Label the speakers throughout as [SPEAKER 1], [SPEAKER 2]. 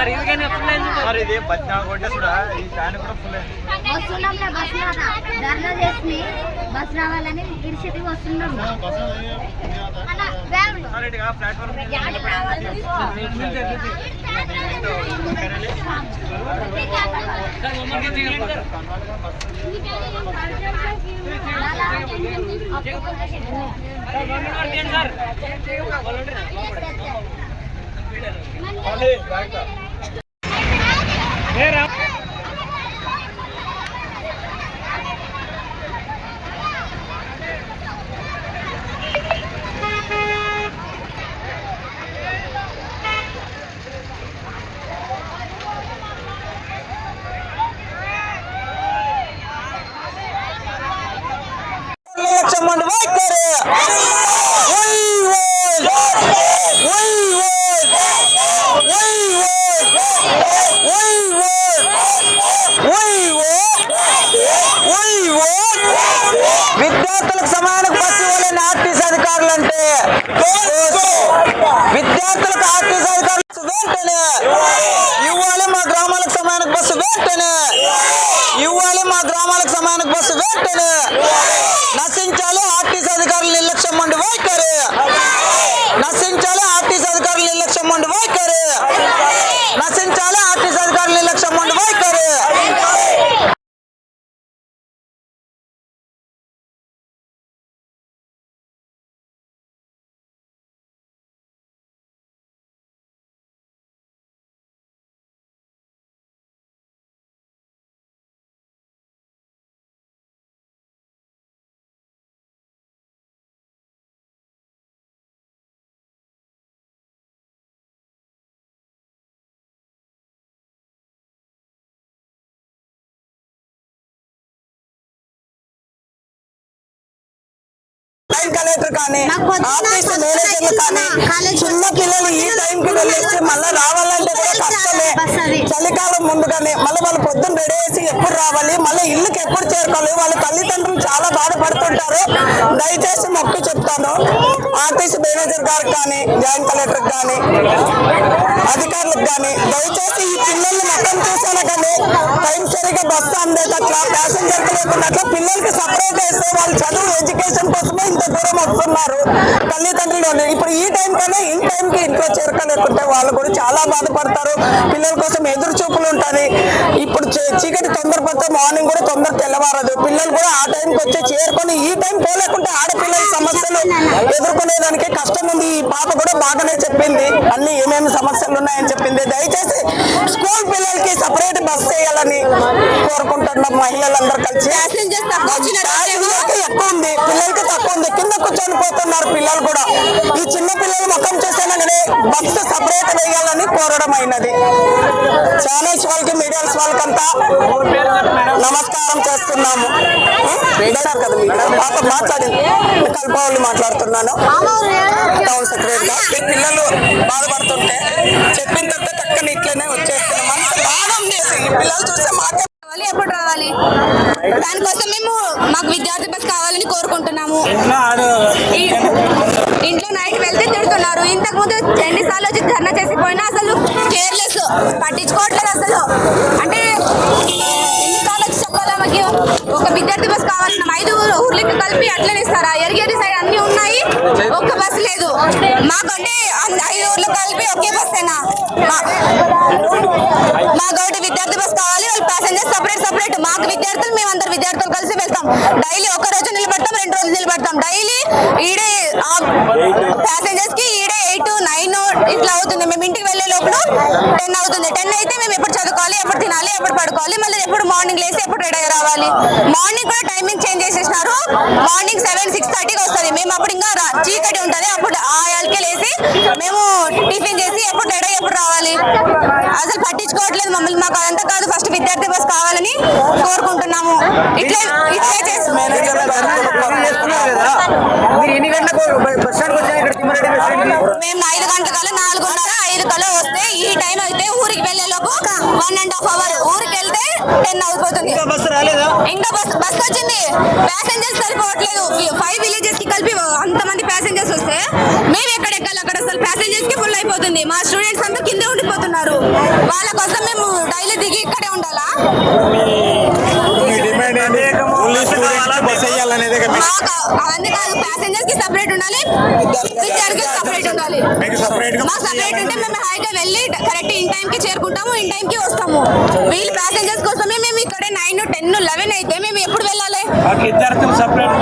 [SPEAKER 1] మరి ఇది పద్నాలుగు కొట్టే చూడ ఈ ఫ్యాన్ కూడా ఫుల్ అయింది
[SPEAKER 2] వస్తున్నాంలే బస్ రాదా ధర్నా చేసి బస్ రావాలని ఇరిసిటికి వస్తున్నాం. అన్న, బ్యాగులు.
[SPEAKER 1] సార్ ఇటుగా ప్లాట్ఫామ్ మీద
[SPEAKER 3] విద్యార్థులకు సమాన బస్సు ఇవ్వాలని ఆర్టీసీ అధికారులు అంటే విద్యార్థులకు ఆర్టీసీ అధికారులు వెంటనే ఇవ్వాలి మా గ్రామాలకు సమాన బస్సు వెంటనే ఇవ్వాలి మా గ్రామాలకు సమాన బస్సు వెంటనే కలెక్టర్ కానీ ఆఫీస్ మేనేజర్లు కానీ చిన్న పిల్లలు ఈ టైంకి వెళ్ళేసి మళ్ళీ రావాలంటే కూడా కష్టమే. చలికాలం ముందుగానే మళ్ళీ వాళ్ళు పొద్దున్న రెడీ చేసి ఎప్పుడు రావాలి మళ్ళీ ఇల్లుకి ఎప్పుడు చేరుకోవాలి వాళ్ళ తల్లిదండ్రులు చాలా బాధపడుతుంటారు. దయచేసి మొక్కి చెప్తాను. ఆర్టీసీ మేనేజర్ గారికి కానీ జాయింట్ కలెక్టర్ కానీ అధికారులకు కానీ దయచేసి ఈ పిల్లల్ని మొత్తం చూసాను కానీ టైం సరిగా బస్సు అందేటట్లా ప్యాసింజర్ లేకున్నట్లు పిల్లలకి సపరేట్ వస్తున్నారు తల్లిదండ్రులు ఇప్పుడు ఈ టైం కన్నా ఈ టైంకి ఇంట్లో చేరుకోలేకుంటే వాళ్ళు కూడా చాలా బాధపడతారు. పిల్లల కోసం ఎదురు చూపులు ఉంటుంది ఇప్పుడు చీకటి తొందరపడితే మార్నింగ్ కూడా తొందర తెల్లవారదు. పిల్లలు కూడా ఆ టైంకి వచ్చి చేరుకొని ఈ టైం పోలేకుంటే ఆడపిల్లల సమస్యలు ఎదుర్కొనేదానికి కష్టం ఉంది. ఈ పాప కూడా బాగానే చెప్పింది. అన్ని ఏమేమి సమస్యలు ఉన్నాయని చెప్పింది. దయచేసి స్కూల్ పిల్లలకి సపరేట్ బస్ చేయాలని కోరుకుంటున్నాం మహిళలందరూ కలిసి. ఎక్కువ ఉంది పిల్లలకి తక్కువ ఉంది కింద కూర్చొని పోతున్నారు పిల్లలు కూడా. ఈ చిన్న పిల్లలు మొత్తం చూసానగానే బస్సు సపరేట్ వేయాలని కోరడం అయినది. ఛానల్స్ వాళ్ళకి మీడియాస్ వాళ్ళకంతా నమస్కారం చేస్తున్నాము. మాట్లాడింది కల్పవల్లి మాట్లాడుతున్నాను. టౌన్ సెక్రటరీగా మీ పిల్లలు బాధపడుతుంటే చెప్పిన తర్వాత చక్కని ఇట్లనే వచ్చేస్తున్నాం. బాగా ఉంది పిల్లలు చూస్తే మాట
[SPEAKER 4] రావాలి ఎప్పుడు రావాలి? దానికోసం మేము మాకు విద్యార్థి బస్ కావాలని కోరుకుంటున్నాము ఈ- ఇంట్లో నైట్ వెళ్తే తిడుతున్నారు. ఇంతకు ముందు ఎన్నిసార్లు వచ్చి ధర్నా చేసి పోయినా అసలు కేర్లెస్ పట్టించుకోవట్లేదు అసలు. పబ్లిక్ కలిపి అట్లనే ఇస్తారా ఎరిగేరి సైడ్ అన్ని ఉన్నాయి. ఒక్క బస్సు లేదు. మాకంటే అన్ని ఐదు ఊర్లు కలిపి ఒకే బస్సేనా మా- మాకు ఒకటి విద్యార్థి బస్ కావాలి వాళ్ళు ప్యాసింజర్ సపరేట్ సపరేట్ మాకు విద్యార్థులు మేము అందరు విద్యార్థులు కలిసి వెళ్తాం. డైలీ ఒక రోజు నిలబడతాం రెండు రోజులు నిలబడతాం. డైలీ ఈడే ప్యాసింజర్స్కి ఈడే ఇట్లా అవుతుంది. మేము ఇంటికి వెళ్ళే లోపల టెన్ అవుతుంది. టెన్ అయితే మేము ఎప్పుడు చదువుకోవాలి ఎప్పుడు తినాలి ఎప్పుడు పడుకోవాలి మళ్ళీ ఎప్పుడు మార్నింగ్ లేసి ఎప్పుడు రెడీ రావాలి. మార్నింగ్ కూడా టైమింగ్ చేంజ్ చేసేసినారు. మార్నింగ్ సెవెన్ సిక్స్ థర్టీకి వస్తుంది. మేము అప్పుడు ఇంకా చీకటి ఉంటుంది. అప్పుడు ఆయాలకే లేసి మేము టిఫిన్ చేసి ఎప్పుడు రెడీ ఎప్పుడు రావాలి. అసలు పట్టించుకోవట్లేదు మమ్మల్ని. మాకు అదంతా కాదు. ఫస్ట్ విద్యార్థి బస్ కావాలని కోరుకుంటున్నాము. ఇట్లే ఇట్లే చేసి
[SPEAKER 3] మేనేజర్ గారు పనులు చేస్తున్నారు కదా. మీరు ఎన్ని గంటలకు బస్ స్టాండ్కి వచ్చారు? ఇక్కడ తిమ్మరెడ్డి బస్ స్టాండ్కి?
[SPEAKER 4] మేము ఐదు గంటల నాలుగున్నర ఐదు కల్లా వస్తే ఈ టైం అయితే ఊరికి వెళ్ళే లోపు వన్ అండ్ హాఫ్ అవర్ ఊరికి వెళ్తే టెన్
[SPEAKER 5] బస్సు రాలేదా?
[SPEAKER 4] ఇంకా బస్ బస్ వచ్చింది. ప్యాసింజర్స్ సరిపోవట్లేదు. ఫైవ్ విలేజెస్కి కలిపి అంతమంది ప్యాసింజర్స్ వస్తే మేము ఎక్కడ ఎక్కాలి? అక్కడ అసలు ప్యాసింజర్స్కి ఫుల్ అయిపోతుంది. మా స్టూడెంట్స్ అంతా కిందే ఉండిపోతున్నారు. వాళ్ళ కోసం మేము డైలీ దిగి ఇక్కడే ఉండాలా? అవన్నీ కాదు ప్యాసింజర్స్కి సపరేట్ ఉండాలి విద్యార్థులకి సపరేట్ ఉండాలి.
[SPEAKER 5] మీకు
[SPEAKER 4] సపరేట్ ఉంటే మేము హాయిగా వెళ్ళి కరెక్ట్ ఇన్ టైం కి చేరుకుంటాము ఇన్ టైం కి వస్తాము. వీళ్ళు ప్యాసింజర్స్ కోసమే మేము ఇక్కడే నైన్ టెన్ లెవెన్ అయితే మేము ఎప్పుడు వెళ్ళాలి?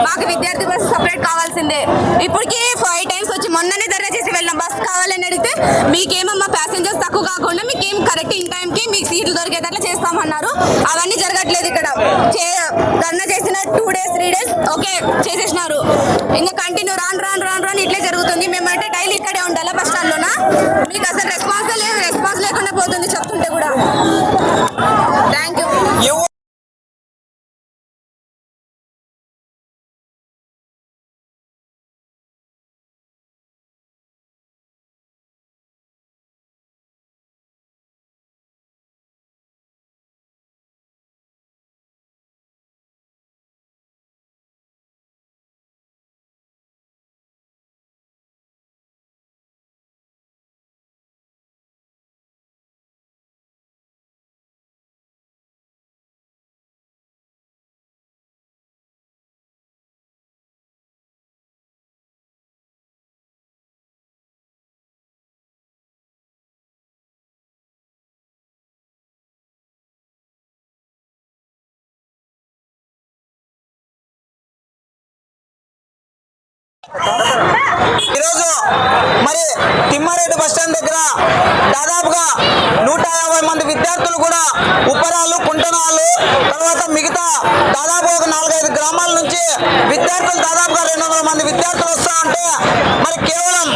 [SPEAKER 4] మాకు విద్యార్థి బస్ సపరేట్ కావాల్సిందే. ఇప్పటికి ఫైవ్ టైమ్స్ వచ్చి మొన్ననే ధర్నా చేసి వెళ్ళాం బస్ కావాలని అడిగితే మీకేమమ్మా ప్యాసింజర్స్ తక్కువ కాకుండా మీకేం కరెక్ట్ ఇన్ టైం కి మీకు సీట్లు దొరికేటట్లు చేస్తామన్నారు. అవన్నీ జరగట్లేదు ఇక్కడ. చే- ధర్నా చేసిన two days three days okay చేసేసినారు. ఇంకా కంటిన్యూ రాను రాను రాను రాను ఇట్లే జరుగుతుంది. మేమంటే డైలీ ఇక్కడే ఉండాలా బస్ స్టాండ్ మీకు అసలు రెస్పాన్స్ లేదు. Oh,
[SPEAKER 1] ఈరోజు మరి తిమ్మారెడ్డి బస్టాండ్ దగ్గర దాదాపుగా నూట యాభై మంది విద్యార్థులు కూడా ఉప్పరాలు కుంటనాలు తర్వాత మిగతా దాదాపు ఒక నాలుగైదు గ్రామాల నుంచి విద్యార్థులు దాదాపుగా రెండు వందల మంది విద్యార్థులు వస్తా ఉంటే మరి కేవలం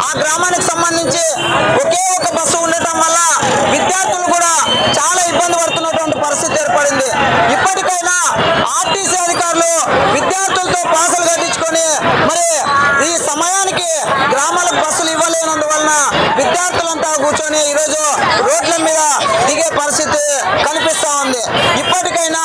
[SPEAKER 1] ఆ గ్రామానికి సంబంధించి ఒకే ఒక బస్సు ఉండటం వల్ల విద్యార్థులు కూడా చాలా ఇబ్బంది పడుతున్నటువంటి పరిస్థితి ఏర్పడింది. ఇప్పటికైనా ఆర్టీసీ అధికారులు విద్యార్థులతో పాసులు కట్టించుకొని మరి ఈ సమయం సమయానికి గ్రామాలకు బస్సులు ఇవ్వలేనందువలన విద్యార్థులంతా కూర్చొని ఈరోజు రోడ్ల మీద దిగే పరిస్థితి కనిపిస్తా ఉంది. ఇప్పటికైనా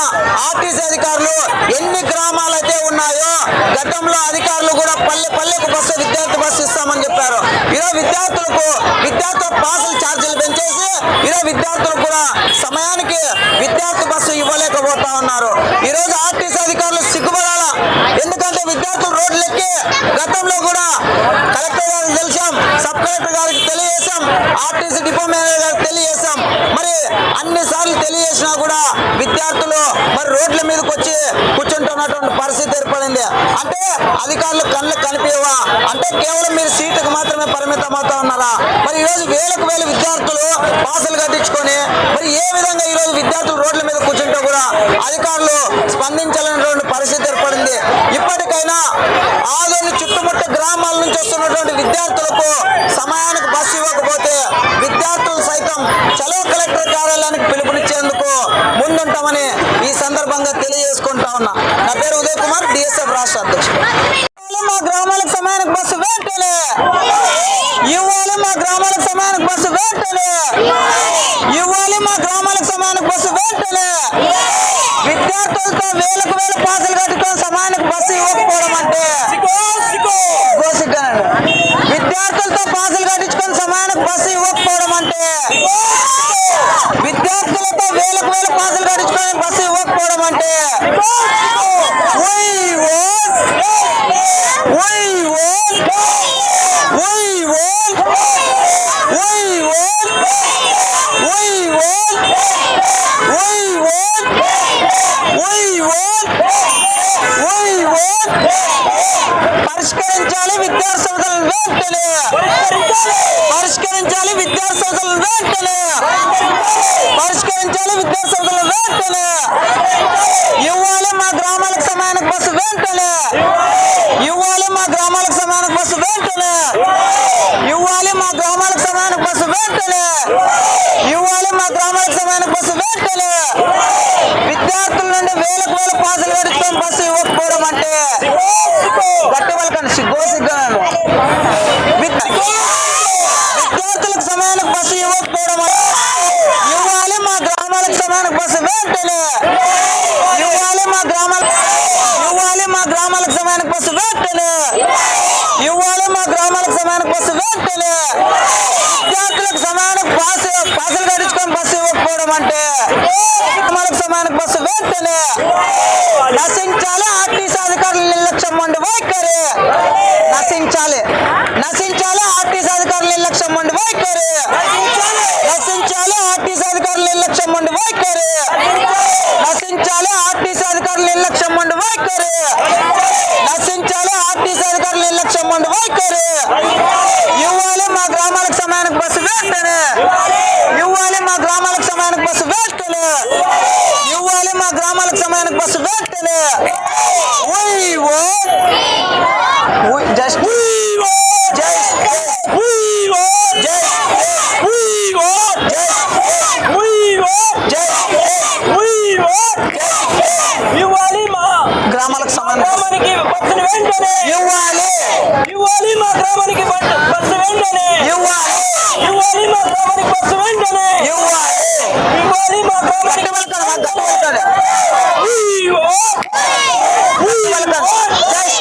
[SPEAKER 1] ఆర్టీసీ అధికారులు ఎన్ని గ్రామాలైతే ఉన్నాయో గతంలో అధికారులు కూడా పల్లె పల్లెకు బస్సు విద్యార్థి బస్సు ఇస్తామని చెప్పారు. ఈరోజు విద్యార్థులకు విద్యార్థుల పాసులు ఛార్జీలు పెంచేసి ఈరోజు విద్యార్థులకు కూడా సమయానికి విద్యార్థి బస్సు ఇవ్వలేకపోతా ఉన్నారు. ఈరోజు ఆర్టీసీ అధికారులు సిగ్గుపడ ఎందుకంటే విద్యార్థులు రోడ్లు ఎక్కి గతంలో కూడా కలెక్టర్ గారికి తెలిసాం సబ్ కలెక్టర్ గారికి తెలియజేశాం ఆర్టీసీ డిపో మేనేజర్ గారికి తెలియజేశాం. మరి అన్ని సార్లు తెలియజేసినా కూడా విద్యార్థులు మరి రోడ్ల మీదకి వచ్చి కూర్చుంటున్నటువంటి పరిస్థితి ఏర్పడింది. అంటే అధికారులు కళ్ళు కనిపించవా అంటే కేవలం మీరు సీటుకు మాత్రమే పరిమితం అవుతా ఉన్నారా? మరి ఈ రోజు వేలకు వేల విద్యార్థులు పాసులు కట్టించుకొని మరి ఏ విధంగా ఈ రోజు విద్యార్థులు రోడ్ల మీద కూర్చుంటే కూడా అధికారులు స్పందించాలనేటువంటి పరిస్థితి ఏర్పడింది. ఇప్పటికైనా ఆదోని చుట్టుముట్ట గ్రామాల నుంచి వస్తున్నటువంటి విద్యార్థులకు సమయానికి బస్సు ఇవ్వకపోతే విద్యార్థులు సైతం చలో కలెక్టర్ కార్యాలయానికి పిలుపునిచ్చేందుకు ముందుంటామని ఈ సందర్భంగా తెలియజేసుకుంటా ఉన్నా. నా పేరు ఉదయ్ కుమార్ డిఎస్ఎఫ్ రాష్ట్ర అధ్యక్షుడు. మా గ్రామాలకు సమయానికి బస్సు వెంటనే. ఇవ్వాలి మా గ్రామాలకు సమయానికి బస్సు వెంటనే. ఇవ్వాలి మా గ్రామాలకు సమయానికి బస్సు వెంటనే. విద్యార్థులతో వేలకు వేల పాసులు కట్టుకొని సమయానికి బస్సు ఇవ్వకపోవడం అంటే విద్యార్థులతో పాసులు కట్టించుకొని సమయానికి బస్సు ఇవ్వకపోవడం అంటే విద్యార్థులతో వేలకు వేల పాసులు కట్టించుకొని బస్సు ఇవ్వకపోవడం అంటే we want, we want. పరిష్కరించాలి విద్యార్థి సంస్థలను వెంటనే పరిష్కరించాలి విద్యార్థి సంస్థలను వెంటనే పరిష్కరించాలి విద్యార్థి సంస్థలను వెంటనే ఇవ్వాలి మా గ్రామాలకు సమయానికి బస్సు వెంటనే ఇవ్వాలి మా గ్రామాలకు సమయానికి బస్సు వెంటనే ఇవ్వాలి మా గ్రామాలకు సమయానికి బస్సు వెంటనే ఇవ్వాలి మా గ్రామాలకు సమయానికి బస్సు వెంటనే విద్యార్థుల నుండి వేల కోల పాసులు పెడుతాం బస్సు ఇవ్వకపోవడం అంటే గట్టవలకండి సిగ్గో సిగ్గాను విద్యార్థులకు సమయానికి బస్సు ఇవ్వకపోవడం ఇవ్వాలి మా గ్రామాలకు సమయానికి బస్సు వెంటనే. ఇవ్వాలి మా గ్రామాల ఇవ్వాలి మా గ్రామాలకు సమయానికి బస్సు వెంటనే. ఇవ్వాలి మా గ్రామాలకు సమయానికి బస్సు వెంటనే. విద్యార్థులకు సమాన పాస్ పాసులు కట్టించుకొని బస్సు ఇవ్వకపోవడం అంటే గ్రామాలకు సమాన బస్సు వెంటనే. నశించాలి ఆర్టీసీ అధికారులు నిర్లక్ష్యం ఉండి వైఖరి. నశించాలి నశించాలి ఆర్టీసీ అధికారులు నిర్లక్ష్యం ఉండి అధికారులు నిర్లక్ష్యం ఉండి వైఖరి. నశించాలి ఆర్టీసీ అధికారులు నిర్లక్ష్యం ఉండి వైఖరి. నశించాలి ఆర్టీసీ అధికారులు నిర్లక్ష్యం ఉండి వైఖరి. ఇవ్వాలి మా గ్రామాలకు సమయానికి బస్సు వెంటనే ఇవ్వాలి మా గ్రామాలకు సమయానికి బస్సు వెంటనే ఇవ్వాలి మా గ్రామాలకు సమయానికి బస్సు వెంటనే జస్ట్. ఇవ్వాలి మా గ్రామానికి బస్సు వెంటనే ఇవ్వాలి ఇవ్వాలి మా గ్రామానికి బస్సు వెంటనే ఇవ్వాలి ఇవ్వాలి మా గ్రామానికి We want We want just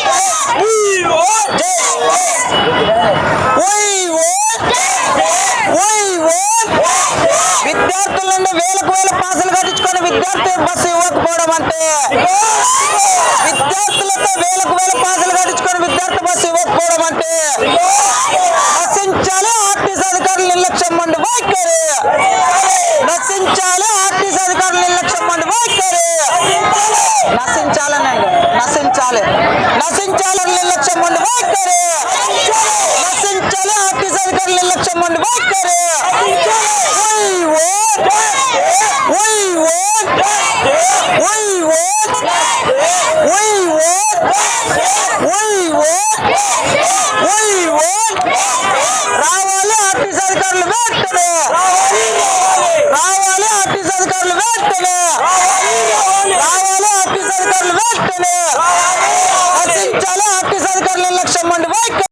[SPEAKER 1] We want just We want We want విద్యార్థుల నుండి వేలకు వేల పాసులు కట్టించుకొని విద్యార్థి బస్సు ఇవ్వకపోవడం అంటే విద్యార్థులతో వేలకు వేల పాసులు కట్టించుకొని విద్యార్థి బస్సు ఇవ్వకపోవడం అంటే నశించాలి ఆర్టీసీ అధికారులు నిర్లక్ష్యం మండి వైఖరి. నశించాలి ఆర్టీసీ అధికారులు నిర్లక్ష్యం మండి వైఖరి. నశించాలని నశించాలి. నశించాలని నిర్లక్ష్యం మండి వైఖరి. నశించాలి ఆర్టీసీ అధికారులు నిర్లక్ష్యం మండి వైఖరి. ఓ want ఓ అధికారులు వెంటనే రావాలి ఆర్టీసీ అధికారులు వెంటనే రావాలి ఆర్టీసీ అధికారులు వెంటనే నశించాలి ఆర్టీసీ అధికారుల నిర్లక్ష్యం అండి వైఖరి